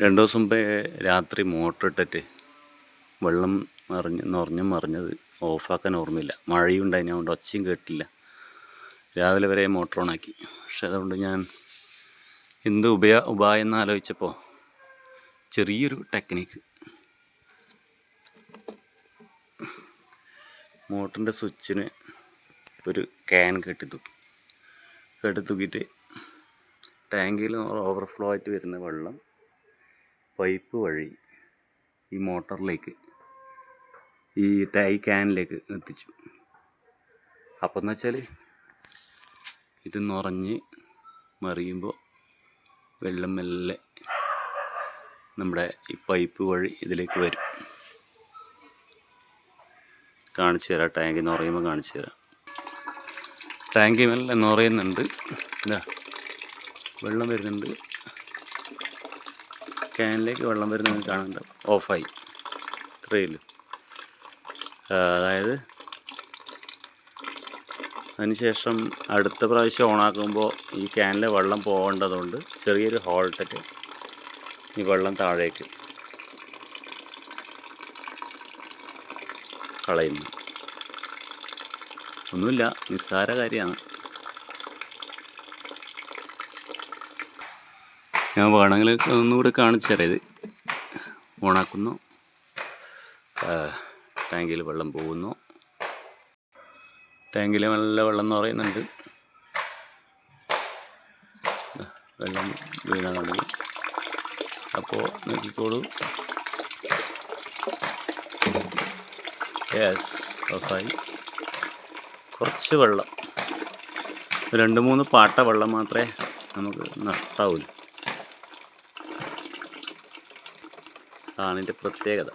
രണ്ട് ദിവസം മുമ്പേ രാത്രി മോട്ടർ ഇട്ടിട്ട് വെള്ളം നിറഞ്ഞ് നിറഞ്ഞ് മറിഞ്ഞത് ഓഫാക്കാൻ ഓർമ്മയില്ല. മഴയും ഉണ്ടായി അതുകൊണ്ട് ഒച്ചയും കേട്ടില്ല. രാവിലെ വരെ മോട്ടർ ഓണാക്കി പക്ഷെ അതുകൊണ്ട് ഞാൻ എന്ത് ഉപയ ഉപായം എന്ന് ആലോചിച്ചപ്പോൾ ചെറിയൊരു ടെക്നിക്ക്. മോട്ടറിന്റെ സ്വിച്ചിന് ഒരു ക്യാൻ കെട്ടി തൂക്കി. കെട്ടി തൂക്കിയിട്ട് ടാങ്കിൽ ഓവർഫ്ലോ ആയിട്ട് വരുന്ന വെള്ളം പൈപ്പ് വഴി ഈ മോട്ടറിലേക്ക് ഈ ടൈ ക്യാനിലേക്ക് എത്തിച്ചു. അപ്പം എന്ന് വെച്ചാൽ ഇത് നിറഞ്ഞ് മറിയുമ്പോൾ വെള്ളം മെല്ലെ നമ്മുടെ ഈ പൈപ്പ് വഴി ഇതിലേക്ക് വരും. കാണിച്ചു തരാം ടാങ്കിൽ നിറയുമ്പോൾ കാണിച്ചു തരാം. ടാങ്കി മെല്ലെ നിറയുന്നുണ്ട് ഇതാ വെള്ളം വരുന്നുണ്ട്. ക്യാനിലേക്ക് വെള്ളം വരുന്നത് കാണുന്നുണ്ട്. ഓഫായി. ട്രെയിൽ അതായത് അതിനുശേഷം അടുത്ത പ്രാവശ്യം ഓണാക്കുമ്പോൾ ഈ ക്യാനിലെ വെള്ളം പോകേണ്ടതുകൊണ്ട് ചെറിയൊരു ഹോൾട്ടൊക്കെ. ഈ വെള്ളം താഴേക്ക്. കളയുന്നു. ഒന്നുമില്ല നിസ്സാര കാര്യമാണ്. ഞാൻ വേണമെങ്കിൽ ഒന്നുകൂടി കാണിച്ചു തരാം. ഇത് ഓണാക്കുന്നു. ടാങ്കിൽ വെള്ളം പോകുന്നു. ടാങ്കിൽ നല്ല വെള്ളം എന്ന് പറയുന്നുണ്ട്. വെള്ളം വീണാണെങ്കിൽ അപ്പോൾ നോക്കിക്കോളൂ. ഗ്യാസ് ഓഫായി കുറച്ച് വെള്ളം. രണ്ട് മൂന്ന് പാട്ട വെള്ളം മാത്രമേ നമുക്ക് നഷ്ടാവൂ അതാണ് ഇതിന്റെ പ്രത്യേകത.